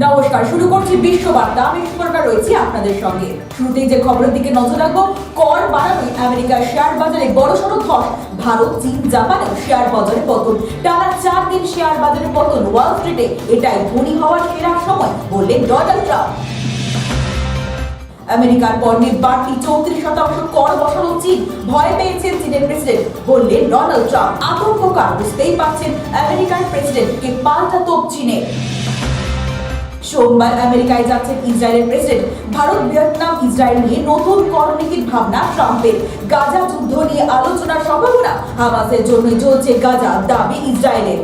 নমস্কার, শুরু করছি বিশ্ব বার্তা আমি সুপর্ণা রয়েছি আপনাদের সঙ্গে। শুরুতেই যে খবরের দিকে নজর রাখব, কর বাড়ানোয় আমেরিকার শেয়ার বাজারে বড় সড়ো ধস। ভারত, চীন জাপানেও শেয়ার বাজারে পতন। টানা চার দিন শেয়ার বাজারে পতন। ওয়াল স্ট্রিটে এটাই ধনী হওয়ার সেরা সময় বললেন ডোনাল্ড ট্রাম্প আমেরিকার পণ্যে বাড়তি চৌত্রিশ শতাংশ কর বসানো চীন। ভয় পেয়েছেন চীনের প্রেসিডেন্ট বললেন ডোনাল্ড ট্রাম্প আতঙ্ককার বুঝতেই পারছেন আমেরিকার প্রেসিডেন্টকে পাল্টা তোপ চীনের। সোমবার আমেরিকায় যাচ্ছেন ইসরায়েলের প্রেসিডেন্ট। ভারত, ভিয়েতনাম, ইসরায়েল নিয়ে নতুন করনীতির ভাবনা ট্রাম্পের। গাজা যুদ্ধ নিয়ে আলোচনার সম্ভাবনা হামাসের জন্যই চলছে গাজা দাবি ইসরায়েলের।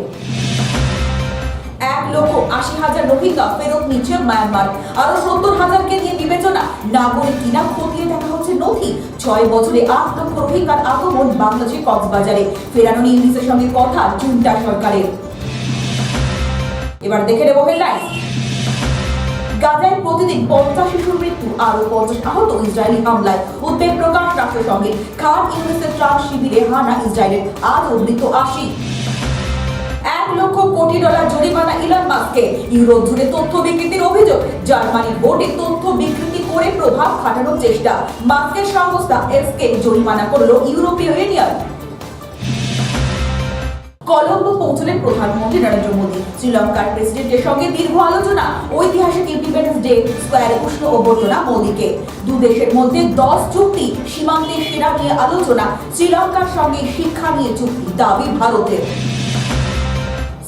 এক লক্ষ আশি হাজার রোহিঙ্গা ফেরত নিচ্ছে মায়ানমার। আরও সত্তর হাজারকে নিয়ে বিবেচনা। নাগরিক কিনা খতিয়ে দেখা হচ্ছে নথি। ছয় বছরে আট লক্ষ রোহিঙ্গার আগমন বাংলাদেশের কক্সবাজারে। ফেরানো নিয়ে সঙ্গে কথা জুনটা সরকারের। এবার দেখে নেব হেডলাইন গাজায় প্রতিদিন পঞ্চাশ শিশুর মৃত্যু আরও পঞ্চাশ আহত ইসরায়েলি হামলায় উদ্বেগ প্রকাশ রাষ্ট্রসংঘে খান ইউনিসেফ ত্রাণ শিবিরে হানা ইসরায়েলের আজও মৃত আশি। এক লক্ষ কোটি ডলার জরিমানা জুড়ে তথ্য বিকৃতির অভিযোগ। জার্মানির তথ্য বিকৃতি করে প্রভাব খাটানোর চেষ্টা। মাস্কের সংস্থা এসকে জরিমানা করল ইউরোপীয় ইউনিয়ন। কলম্বো পৌঁছলেন প্রধানমন্ত্রী নরেন্দ্র মোদী। শ্রীলঙ্কার প্রেসিডেন্টের সঙ্গে দীর্ঘ আলোচনা ঐতিহাসিক অভ্যর্থনা মোদীকে দেশের মধ্যে দশ চুক্তি সীমান্তে সেরা নিয়ে আলোচনা, শ্রীলঙ্কার সঙ্গে শিক্ষা নিয়ে চুক্তি, দাবি ভারতের।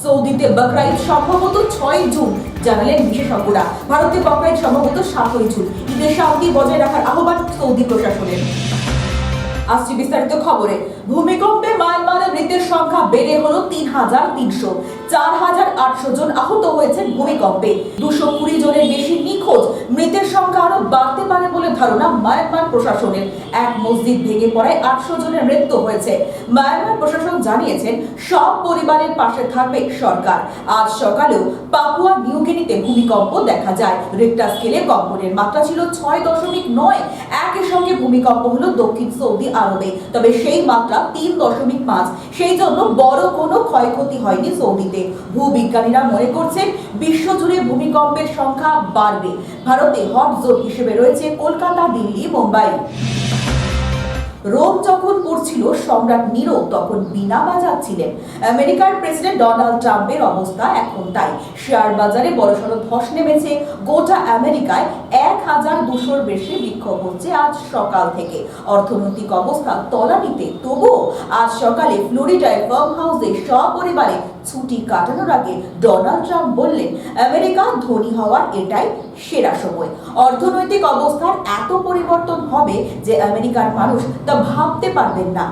সৌদিতে বকরাইদ সম্ভবত ছয় জুন, জানালেন বিশেষজ্ঞরা। ভারতে বকরাইদ সম্ভবত সাতই জুন। ঈদের শান্তি বজায় রাখার আহ্বান সৌদি প্রশাসনের। আসছি বিস্তারিত খবরে। ভূমিকম্পে মায়ানমারের মৃতের সংখ্যা বেড়ে হলো তিন হাজার তিনশো। চার হাজার আটশো জন আহত হয়েছেন ভূমিকম্পে। দুশো কুড়ি জনের বেশি নিখোঁজ। মৃতের সংখ্যা আরও বাড়তে পারে বলে ধারণা মায়ানমার প্রশাসনের। এক মসজিদ ভেঙে পড়ায় আটশো জনের মৃত্যু হয়েছে। মায়ানমার প্রশাসন জানিয়েছেন, সব পরিবারের পাশে থাকবে সরকার। আজ সকালেও পাপুয়া নিউগিনিতে ভূমিকম্প দেখা যায়। রিক্টার স্কেলে কম্পনের মাত্রা ছিল ছয় দশমিক নয়। একই সঙ্গে ভূমিকম্প হলো দক্ষিণ সৌদি আরবে। তবে সেই মাত্রা তিন দশমিক পাঁচ। সেই জন্য বড় কোনো ক্ষয়ক্ষতি হয়নি সৌদিতে। ভূবিজ্ঞানীরা মনে করছেন, বিশ্বজুড়ে ভূমিকম্পের সংখ্যা বাড়বে। ভারতে হট জোন হিসেবে রয়েছে কলকাতা, দিল্লি, মুম্বাই। রোম যখন পড়ছিল সম্রাট নিরো তখন বিনা বাজাচ্ছিলেন। আমেরিকার প্রেসিডেন্ট ডোনাল্ড ট্রাম্পের অবস্থা এখন তাই। শেয়ার বাজারে বড়সড় ধস নেমেছে। গোটা আমেরিকায় এক হাজার দুশোর বেশি বিক্ষোভ হচ্ছে আজ সকাল থেকে। অর্থনৈতিক অবস্থা তলানিতে। তবুও আজ সকালে ফ্লোরিডায় ফার্ম হাউসে সপরিবারে ছুটি কাটানোর আগে ডোনাল্ড ট্রাম্প বললেন, আমেরিকা ধনী হওয়ার এটাই সেরা সময়। অর্থনৈতিক অবস্থার এত পরিবর্তন হবে যে আমেরিকার মানুষ তা ভাবতে পারবেন না।